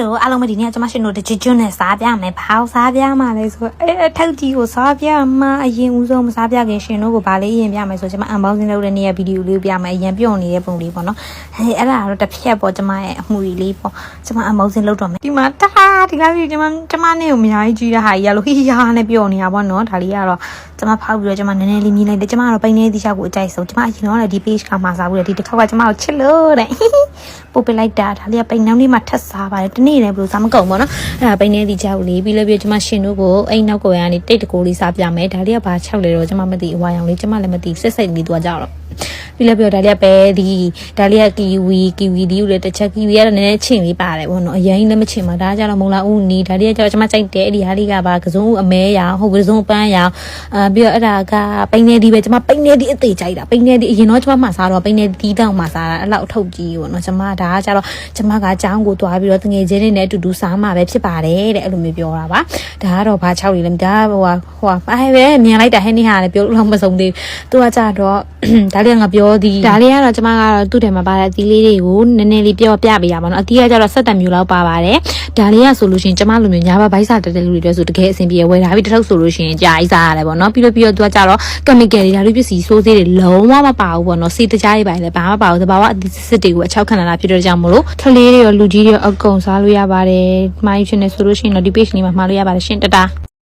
လိုအားလုံးမဒီနေ့ကကျွန်မရှင်တို့တကြွကျွန်းနဲ့စားပြမယ်ဘာလို့စားပြမှာလဲဆိုတော့အဲအထောက်ကြီးကိုစားပြမှာအရင်ဦးဆုံးမစားပြခင်ရှင်တို့ကိုဗာလေးရင်ပြမယ်ဆိုကျွန်မအန်ဘောင်းစင်းလုပ်တဲ့နေ့ရဲ့ဗီဒီယိုလေးပြမယ်အရင်ပြုံနေတဲ့ပုံလေးပေါ့နော်ဟဲ့အဲ့ဒါကတော့တစ်ဖြက်ပေါ့ကျွန်မရဲ့အမှုရီလေးပေါ့ကျွန်မအန်ဘောင်းစင်းလုပ်တော့မယ်ဒီမှာတဟာဒီကားကြီးကျွန်မကျွန်မနဲ့ကိုအများကြီးကြီးတဲ့ဟာကြီးရလို့ဟိဟာနဲ့ပြောနေတာပေါ့နော်ဒါလေးကတော့ကျွန်မဖောက်ပြီးတော့ကျွန်မနည်းနည်းလေးမြင်လိုက်တယ်ကျွန်မကတော့ပိန်းနေသီးချောက်ကိုအကြိုက်ဆုံးကျွန်မအရင်တော့လည်းဒီ page ကမှစားဘူးလေဒီတစ်ခါကကျွန်မကိုချစ်လို့တဲ့ပို့ပလိုက်တာဒါလေးကပိန်နှောင်းလေးမှထက်စားပါတယ်တနေ့လည်းဘယ်လိုစားမကုန်ဘောနော်အဲ့ဒါပိန်နေသီးချောက်လေးပြီးလည်းပြီးကျွန်မရှင်တို့ကိုအိမ်နောက်ကိုရကနေတိတ်တကိုလေးစားပြမယ်ဒါလေးကဘာချောက်လဲတော့ကျွန်မမသိအဝါရောင်လေးကျွန်မလည်းမသိစစ်စိတ်လေးသွားကြတော့ ပြီးလည်းပြီးတော့ဒါလေးကပဲဒီဒါလေးကကီဝီကီဝီဒီကိုလည်းတစ်ချက်ကီဝီကတော့နည်းနည်းချင်းလေးပါတယ်ဘောနော်အရင်လည်းမချင်းပါဒါကကြတော့မုံလာဦးနီဒါလေးကကြတော့ကျွန်မကြိုက်တယ်အဲ့ဒီဟာလေးကဘာကစုံအမဲရောင်ဟုတ်ကစုံပန်းရောင်အာပြီးတော့အဲ့ဒါကပိန်နေဒီပဲကျွန်မပိန်နေဒီအသေးကြိုက်တာပိန်နေဒီအရင်တော့ကျွန်မမှစားတော့ပိန်နေဒီတောင်မှစားတာအဲ့လောက်အထုတ်ကြီးဘောနော်ကျွန်မဒါကကြတော့ကျွန်မကចောင်းကိုသွားပြီးတော့တငယ်ချင်းတွေနဲ့အတူတူစားမှာပဲဖြစ်ပါတယ်တဲ့အဲ့လိုမျိုးပြောတာပါဒါကတော့ဘာ6လေးလဲဒါဟိုဟာဟိုဟာအဲပဲမြင်လိုက်တာဟဲ့နေဟာလည်းပြောလို့မစုံသေးဘူးသူကကြတော့ဒါလေးကငါပြောသည်ဒါလေးကတော့ကျွန်မကတော့သူ့ထဲမှာပါတဲ့အသီးလေးတွေကိုနည်းနည်းလေးပြောပြပေးရပါတော့အသီးကကြတော့ဆက်တံမျိုးလောက်ပါပါတယ်ဒါလေးကဆိုလို့ရှိရင်ကျွန်မလိုမျိုးညာဘက်ဘိုက်စာတက်တဲ့လူတွေအတွက်ဆိုတကယ်အဆင်ပြေဝယ်ထားပြီးတစ်ထုပ်ဆိုလို့ရှိရင်ကြာကြီးစားရတယ်ပေါ့နော်ပြီးတော့ပြီးတော့သူကကြတော့ chemical တွေဒါတွေပစ္စည်းစိုးသေးတွေလုံးဝမပါဘူးပေါ့နော်စေတကြားတွေပါလေဘာမှမပါဘူးသဘာဝအသီးစစ်တွေကိုအချောက်ခံလာတာဖြစ်တဲ့ကြောင့်မလို့ထလေးတွေရောလူကြီးတွေရောအကုန်စားလို့ရပါတယ်မှားယူချင်တယ်ဆိုလို့ရှိရင်တော့ဒီ page လေးမှာမှားလို့ရပါတယ်ရှင်တတာ